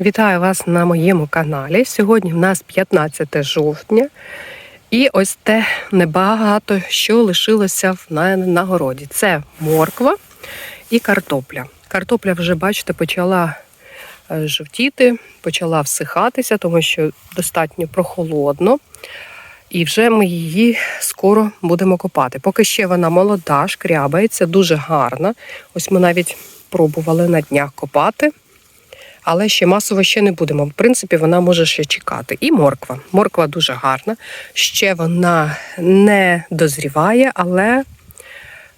Вітаю вас на моєму каналі. Сьогодні в нас 15 жовтня. І ось те небагато, що лишилося мене на городі. Це морква і картопля. Картопля вже, бачите, почала е, жовтіти, почала всихатися, тому що достатньо прохолодно. І вже ми її скоро будемо копати. Поки ще вона молода, шкрябається, дуже гарна. Ось ми навіть пробували на днях копати. Але ще масово ще не будемо. В принципі, вона може ще чекати. І морква. Морква дуже гарна. Ще вона не дозріває, але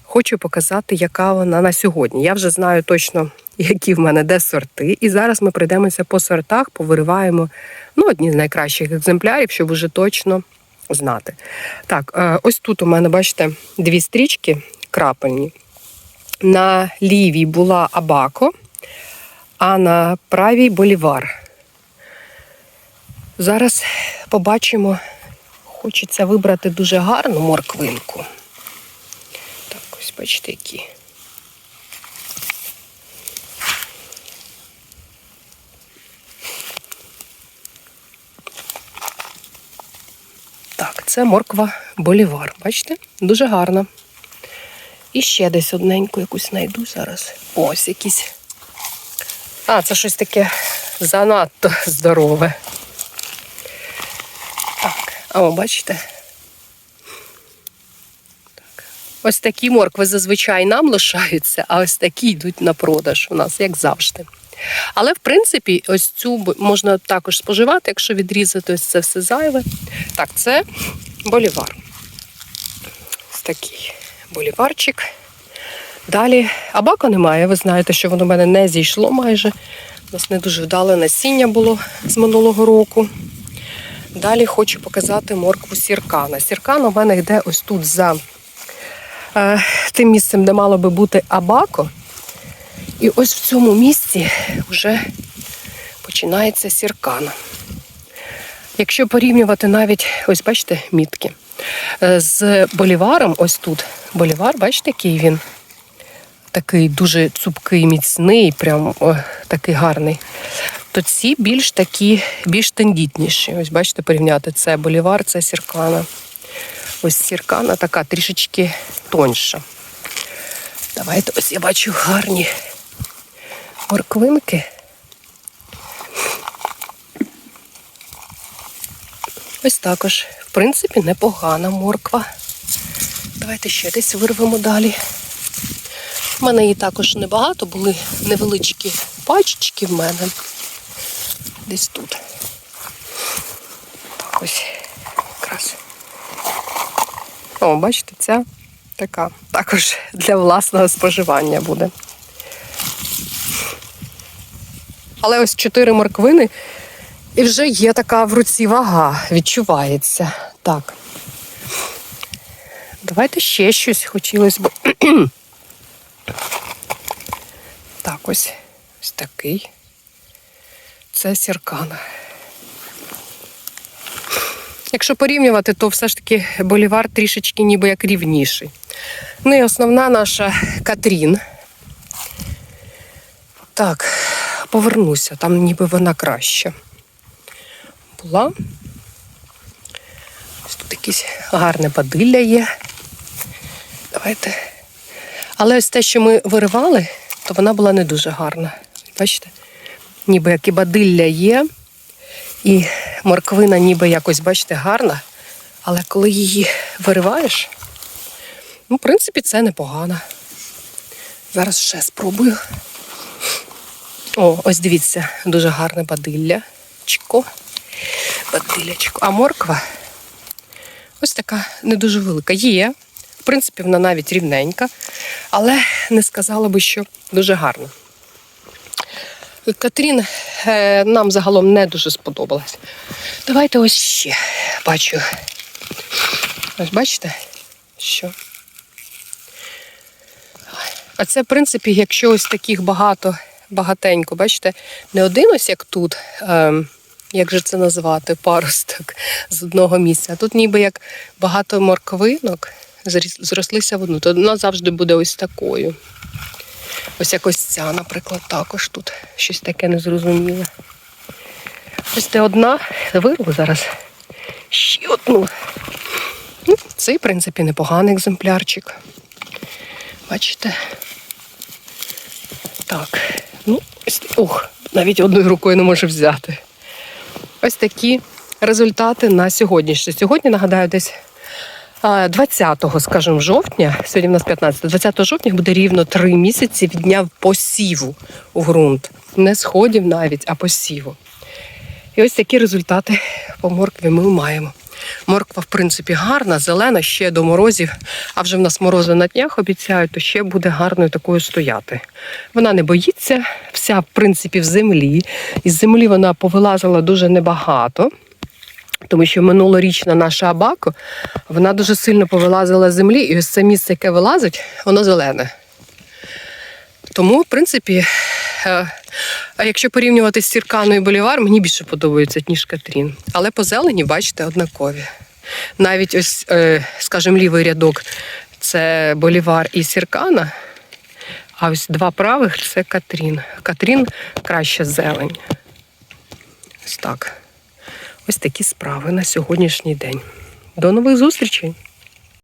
хочу показати, яка вона на сьогодні. Я вже знаю точно, які в мене де сорти. І зараз ми пройдемося по сортах, повириваємо ну, одні з найкращих екземплярів, щоб уже точно знати. Так, е, ось тут у мене, бачите, дві стрічки крапельні. На лівій була абако, а на правій болівар. Зараз побачимо, хочеться вибрати дуже гарну морквинку. Так, ось бачите, які. Так, це морква болівар. Бачите? Дуже гарна. І ще десь одненьку якусь знайду зараз. Ось якісь. А, це щось таке занадто здорове. Так, а о, бачите? Так. Ось такі моркви зазвичай нам лишаються, а ось такі йдуть на продаж у нас, як завжди. Але, в принципі, ось цю можна також споживати, якщо відрізати ось це все зайве. Так, це болівар. Ось такий боліварчик. Далі абако немає. Ви знаєте, що воно в мене не зійшло майже. У нас не дуже вдале насіння було з минулого року. Далі хочу показати моркву сіркана. Сіркана у мене йде ось тут за е, тим місцем, де мало би бути абако. І ось в цьому місці вже починається сіркана. Якщо порівнювати навіть, ось бачите, мітки, е, з боліваром, ось тут болівар, бачите, який він такий дуже цупкий, міцний, прям о, такий гарний. То ці більш такі, більш тендітніші. Ось бачите, порівняти це болівар, це сіркана. Ось сіркана така трішечки тоньша. Давайте ось я бачу гарні морквинки. Ось також, в принципі, непогана морква. Давайте ще десь вирвемо далі. У мене її також небагато, були невеличкі пачечки в мене. Десь тут. Так ось якраз. О, бачите, ця така також для власного споживання буде. Але ось чотири морквини, і вже є така в руці вага, відчувається. Так. Давайте ще щось хотілося б. Ось ось такий. Це сіркана. Якщо порівнювати, то все ж таки болівар трішечки ніби як рівніший. Ну і основна наша Катрін. Так, повернуся, там ніби вона краща. Була. Ось тут якесь гарне бадилля є. Давайте. Але ось те, що ми виривали, то вона була не дуже гарна. Бачите? Ніби як і бадилля є, і морквина ніби якось, бачите, гарна. Але коли її вириваєш, ну, в принципі, це непогано. Зараз ще спробую. О, ось дивіться, дуже гарне бадилля. Чко. Бадиллячко. А морква ось така не дуже велика. Є. Принципі, вона навіть рівненька, але не сказала би, що дуже гарна. Катрін е, нам загалом не дуже сподобалась. Давайте ось ще бачу. Ось бачите, що. А це, в принципі, якщо ось таких багато, багатенько, бачите, не один ось як тут, ем, як же це назвати, паросток з одного місця. А тут ніби як багато морквинок зрослися в одну, то вона завжди буде ось такою. Ось якось ця, наприклад, також тут щось таке незрозуміле. Ось де одна, вирву зараз ще одну. Ну, Цей, в принципі, непоганий екземплярчик. Бачите? Так. Ну, ось, ух, навіть одною рукою не можу взяти. Ось такі результати на сьогоднішнє. Сьогодні, нагадаю, десь 20-го, скажімо, жовтня, сьогодні в нас 15, 20 жовтня буде рівно 3 місяці від дня посіву у ґрунт. Не сходів навіть, а посіву. І ось такі результати по моркві ми маємо. Морква, в принципі, гарна, зелена, ще до морозів, а вже в нас морози на днях обіцяють, то ще буде гарною такою стояти. Вона не боїться, вся, в принципі, в землі. Із землі вона повилазила дуже небагато. Тому що минулорічна наша абако, вона дуже сильно повилазила з землі, і ось це місце, яке вилазить, воно зелене. Тому, в принципі, е, а якщо порівнювати з Сірканою і Болівар, мені більше подобається, ніж Катрін. Але по зелені, бачите, однакові. Навіть ось, е, скажімо, лівий рядок це Болівар і Сіркана, а ось два правих це Катрін. Катрін краща зелень. Ось так. Ось такі справи на сьогоднішній день. До нових зустрічей!